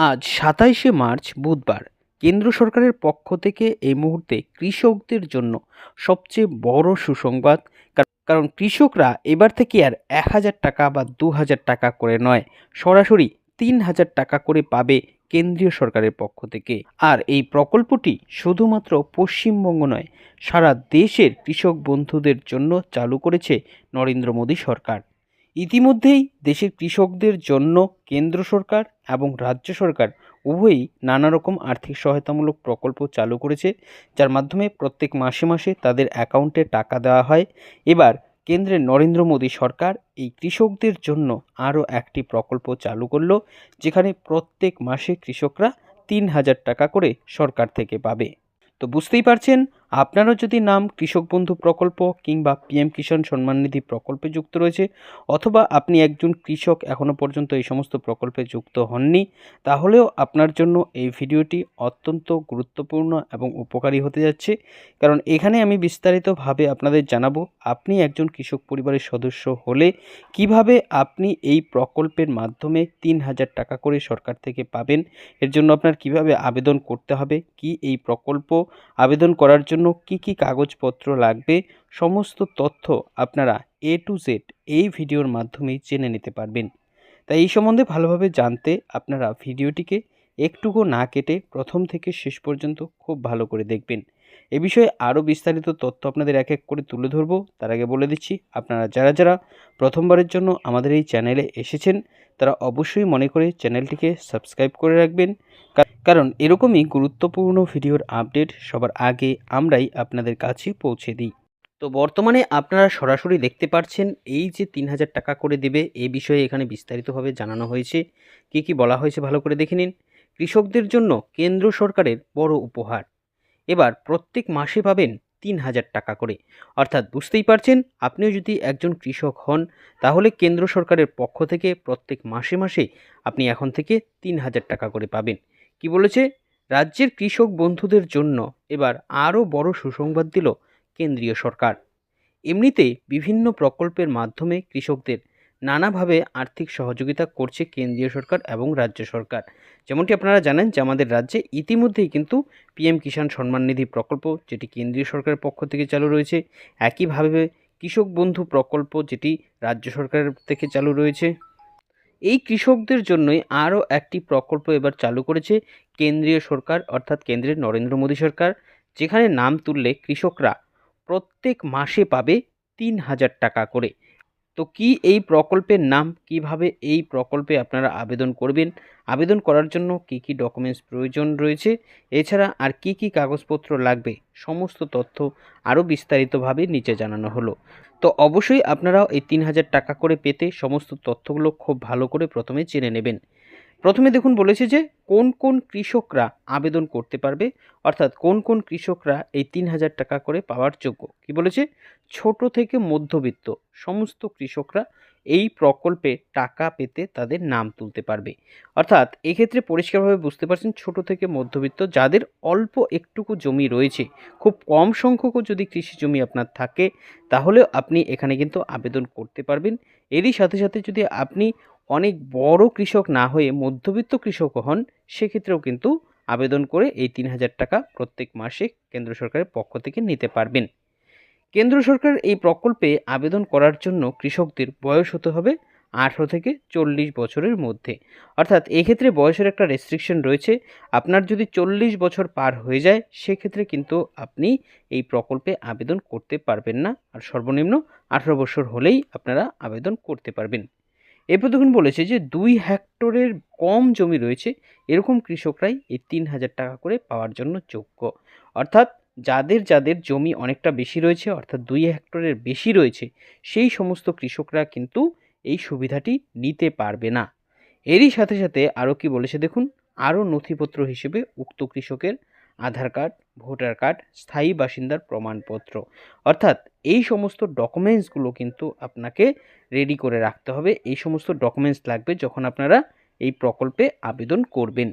আজ সাতাইশে মার্চ, বুধবার। কেন্দ্র সরকারের পক্ষ থেকে এই মুহূর্তে কৃষকদের জন্য সবচেয়ে বড় সুসংবাদ কার- কারণ কৃষকরা এবার থেকে আর এক হাজার টাকা বা দু হাজার টাকা করে নয়, সরাসরি তিন হাজার টাকা করে পাবে কেন্দ্রীয় সরকারের পক্ষ থেকে। আর এই প্রকল্পটি শুধুমাত্র পশ্চিমবঙ্গ নয়, সারা দেশের কৃষক বন্ধুদের জন্য চালু করেছে নরেন্দ্র মোদী সরকার। ইতিমধ্যেই দেশের কৃষকদের জন্য কেন্দ্র সরকার এবং রাজ্য সরকার উভয়ই নানা রকম আর্থিক সহায়তামূলক প্রকল্প চালু করেছে, যার মাধ্যমে প্রত্যেক মাসে মাসে তাদের অ্যাকাউন্টে টাকা দেওয়া হয়। এবার কেন্দ্রের নরেন্দ্র মোদী সরকার এই কৃষকদের জন্য আরও একটি প্রকল্প চালু করল, যেখানে প্রত্যেক মাসে কৃষকরা তিন হাজার টাকা করে সরকার থেকে পাবে। তো বুঝতেই পারছেন আপনারও যদি নাম কৃষক বন্ধু প্রকল্প কিংবা পিএম কিষাণ সম্মান নিধি প্রকল্পে যুক্ত রয়েছে, অথবা আপনি একজন কৃষক এখনও পর্যন্ত এই সমস্ত প্রকল্পে যুক্ত হননি, তাহলেও আপনার জন্য এই ভিডিওটি অত্যন্ত গুরুত্বপূর্ণ এবং উপকারী হতে যাচ্ছে। কারণ এখানে আমি বিস্তারিতভাবে আপনাদের জানাব, আপনি একজন কৃষক পরিবারের সদস্য হলে কীভাবে আপনি এই প্রকল্পের মাধ্যমে তিন হাজার টাকা করে সরকার থেকে পাবেন, এর জন্য আপনার কীভাবে আবেদন করতে হবে, কি এই প্রকল্প আবেদন করার জন্য কি কি কাগজপত্র লাগবে, সমস্ত তথ্য আপনারা এ টু জেড এই ভিডিওর মাধ্যমেই জেনে নিতে পারবেন। তাই এই সম্বন্ধে ভালোভাবে জানতে আপনারা ভিডিওটিকে একটুকু না কেটে প্রথম থেকে শেষ পর্যন্ত খুব ভালো করে দেখবেন। এ বিষয়ে আরও বিস্তারিত তথ্য আপনাদের এক এক করে তুলে ধরবো। তার আগে বলে দিচ্ছি, আপনারা যারা যারা প্রথমবারের জন্য আমাদের এই চ্যানেলে এসেছেন, তারা অবশ্যই মনে করে চ্যানেলটিকে সাবস্ক্রাইব করে রাখবেন। কারণ এরকমই গুরুত্বপূর্ণ ভিডিওর আপডেট সবার আগে আমরাই আপনাদের কাছে পৌঁছে দিই। তো বর্তমানে আপনারা সরাসরি দেখতে পাচ্ছেন এই যে তিন হাজার টাকা করে দেবে, এ বিষয়ে এখানে বিস্তারিতভাবে জানানো হয়েছে। কি কি বলা হয়েছে ভালো করে দেখে নিন। কৃষকদের জন্য কেন্দ্র সরকারের বড় উপহার। এবার প্রত্যেক মাসে পাবেন তিন হাজার টাকা করে। অর্থাৎ বুঝতেই পারছেন, আপনিও যদি একজন কৃষক হন, তাহলে কেন্দ্র সরকারের পক্ষ থেকে প্রত্যেক মাসে মাসে আপনি এখন থেকে তিন হাজার টাকা করে পাবেন। কি বলেছে? রাজ্যের কৃষক বন্ধুদের জন্য এবার আরও বড় সুসংবাদ দিল কেন্দ্রীয় সরকার। এমনিতে বিভিন্ন প্রকল্পের মাধ্যমে কৃষকদের নানাভাবে আর্থিক সহযোগিতা করছে কেন্দ্রীয় সরকার এবং রাজ্য সরকার। যেমনটি আপনারা জানেন যে আমাদের রাজ্যে ইতিমধ্যেই কিন্তু পিএম কিষাণ সম্মান নিধি প্রকল্প, যেটি কেন্দ্রীয় সরকারের পক্ষ থেকে চালু রয়েছে, একইভাবে কৃষক বন্ধু প্রকল্প, যেটি রাজ্য সরকারের থেকে চালু রয়েছে। এই কৃষকদের জন্যই আরও একটি প্রকল্প এবার চালু করেছে কেন্দ্রীয় সরকার, অর্থাৎ কেন্দ্রের নরেন্দ্র মোদী সরকার, যেখানে নাম তুললে কৃষকরা প্রত্যেক মাসে পাবে তিন হাজার টাকা করে। তো কি এই প্রকল্পের নাম? কীভাবে এই প্রকল্পে আপনারা আবেদন করবেন? আবেদন করার জন্য কি কি ডকুমেন্টস প্রয়োজন রয়েছে? এছাড়া আর কি কি কাগজপত্র লাগবে? সমস্ত তথ্য আরও বিস্তারিতভাবে নিচে জানানো হলো। তো অবশ্যই আপনারাও এই তিন হাজার টাকা করে পেতে সমস্ত তথ্যগুলো খুব ভালো করে প্রথমে চেনে নেবেন। প্রথমে দেখুন বলেছে যে কোন কোন কৃষকরা আবেদন করতে পারবে, অর্থাৎ কোন কোন কৃষকরা এই তিন হাজার টাকা করে পাওয়ার যোগ্য। কি বলেছে? ছোট থেকে মধ্যবিত্ত সমস্ত কৃষকরা এই প্রকল্পে টাকা পেতে তাদের নাম তুলতে পারবে। অর্থাৎ এক্ষেত্রে পরিষ্কারভাবে বুঝতে পারছেন ছোট থেকে মধ্যবিত্ত যাদের অল্প একটুকু জমি রয়েছে, খুব কম সংখ্যকও যদি কৃষি জমি আপনার থাকে, তাহলেও আপনি এখানে কিন্তু আবেদন করতে পারবেন। এরই সাথে সাথে যদি আপনি অনেক বড় কৃষক না হয়ে মধ্যবিত্ত কৃষক হন, সেক্ষেত্রেও কিন্তু আবেদন করে এই তিন হাজার টাকা প্রত্যেক মাসে কেন্দ্র সরকারের পক্ষ থেকে নিতে পারবেন। কেন্দ্র সরকার এই প্রকল্পে আবেদন করার জন্য কৃষকদের বয়স হতে হবে আঠেরো থেকে চল্লিশ বছরের মধ্যে। অর্থাৎ এক্ষেত্রে বয়সের একটা রেস্ট্রিকশন রয়েছে। আপনার যদি চল্লিশ বছর পার হয়ে যায়, সেক্ষেত্রে কিন্তু আপনি এই প্রকল্পে আবেদন করতে পারবেন না। আর সর্বনিম্ন আঠেরো বছর হলেই আপনারা আবেদন করতে পারবেন। এরপর দেখুন বলেছে যে দুই হেক্টরের কম জমি রয়েছে, এরকম কৃষকরাই এই তিন হাজার টাকা করে পাওয়ার জন্য যোগ্য। অর্থাৎ যাদের যাদের জমি অনেকটা বেশি রয়েছে, অর্থাৎ দুই হেক্টরের বেশি রয়েছে, সেই সমস্ত কৃষকরা কিন্তু এই সুবিধাটি নিতে পারবে না। এরই সাথে সাথে আরও কি বলেছে দেখুন আরও নথিপত্র হিসেবে উক্ত কৃষকের আধার কার্ড, ভোটার কার্ড, স্থায়ী বাসিন্দার প্রমাণপত্র। অর্থাৎ এই সমস্ত ডকুমেন্টসগুলো কিন্তু আপনাকে রেডি করে রাখতে হবে। এই সমস্ত ডকুমেন্টস লাগবে যখন আপনারা এই প্রকল্পে আবেদন করবেন।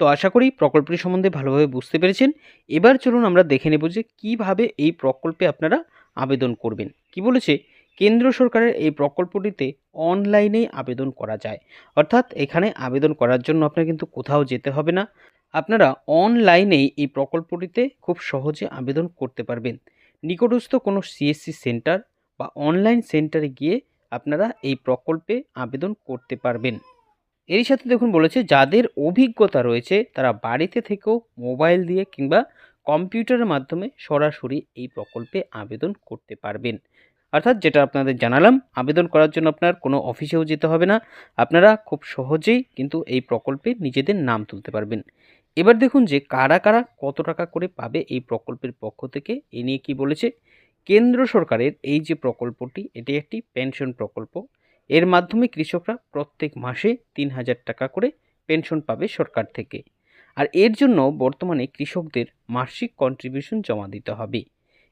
তো আশা করি প্রকল্পটি সম্বন্ধে ভালোভাবে বুঝতে পেরেছেন। এবার চলুন আমরা দেখে নেব যে কীভাবে এই প্রকল্পে আপনারা আবেদন করবেন। কি বলেছে? কেন্দ্র সরকারের এই প্রকল্পটিতে অনলাইনেই আবেদন করা যায়। অর্থাৎ এখানে আবেদন করার জন্য আপনার কিন্তু কোথাও যেতে হবে না। আপনারা অনলাইনেই এই প্রকল্পটিতে খুব সহজে আবেদন করতে পারবেন। নিকটস্থ কোনো সিএসসি সেন্টার বা অনলাইন সেন্টারে গিয়ে আপনারা এই প্রকল্পে আবেদন করতে পারবেন। এরই সাথে দেখুন বলেছে, যাদের অভিজ্ঞতা রয়েছে, তারা বাড়িতে থেকেও মোবাইল দিয়ে কিংবা কম্পিউটারের মাধ্যমে সরাসরি এই প্রকল্পে আবেদন করতে পারবেন। অর্থাৎ যেটা আপনাদের জানালাম, আবেদন করার জন্য আপনার কোনো অফিসেও যেতে হবে না। আপনারা খুব সহজেই কিন্তু এই প্রকল্পে নিজেদের নাম তুলতে পারবেন। এবার দেখুন যে কারা কারা কত টাকা করে পাবে এই প্রকল্পের পক্ষ থেকে। এ নিয়ে কি বলেছে? কেন্দ্র সরকারের এই যে প্রকল্পটি, এটি একটি পেনশন প্রকল্প। এর মাধ্যমে কৃষকরা প্রত্যেক মাসে তিন হাজার টাকা করে পেনশন পাবে সরকার থেকে। আর এর জন্য বর্তমানে কৃষকদের মাসিক কন্ট্রিবিউশন জমা দিতে হবে।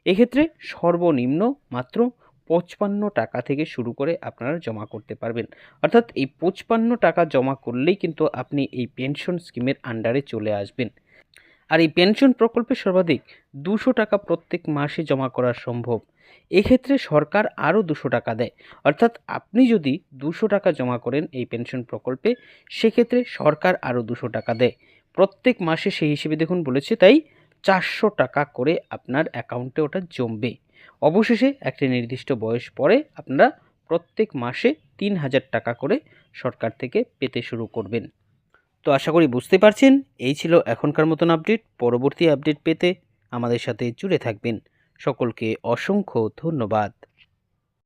এক্ষেত্রে সর্বনিম্ন মাত্র পঁচপান্ন টাকা থেকে শুরু করে আপনারা জমা করতে পারবেন। অর্থাৎ এই পঁচপান্ন টাকা জমা করলেই কিন্তু আপনি এই পেনশন স্কিমের আন্ডারে চলে আসবেন। আর এই পেনশন প্রকল্পে সর্বাধিক দুশো টাকা প্রত্যেক মাসে জমা করা সম্ভব। এক্ষেত্রে সরকার আরও দুশো টাকা দেয়। অর্থাৎ আপনি যদি দুশো টাকা জমা করেন এই পেনশন প্রকল্পে, সেক্ষেত্রে সরকার আরও দুশো টাকা দেয়। প্রত্যেক মাসে সেই হিসেবে দেখুন বলেছে, তাই চারশো টাকা করে আপনার অ্যাকাউন্টে ওটা জমবে। অবশেষে একটি নির্দিষ্ট বয়স পরে আপনারা প্রত্যেক মাসে তিন হাজার টাকা করে সরকার থেকে পেতে শুরু করবেন। তো আশা করি বুঝতে পারছেন, এই ছিল এখনকার মতন আপডেট। পরবর্তী আপডেট পেতে আমাদের সাথে জুড়ে থাকবেন। সকলকে অসংখ্য ধন্যবাদ।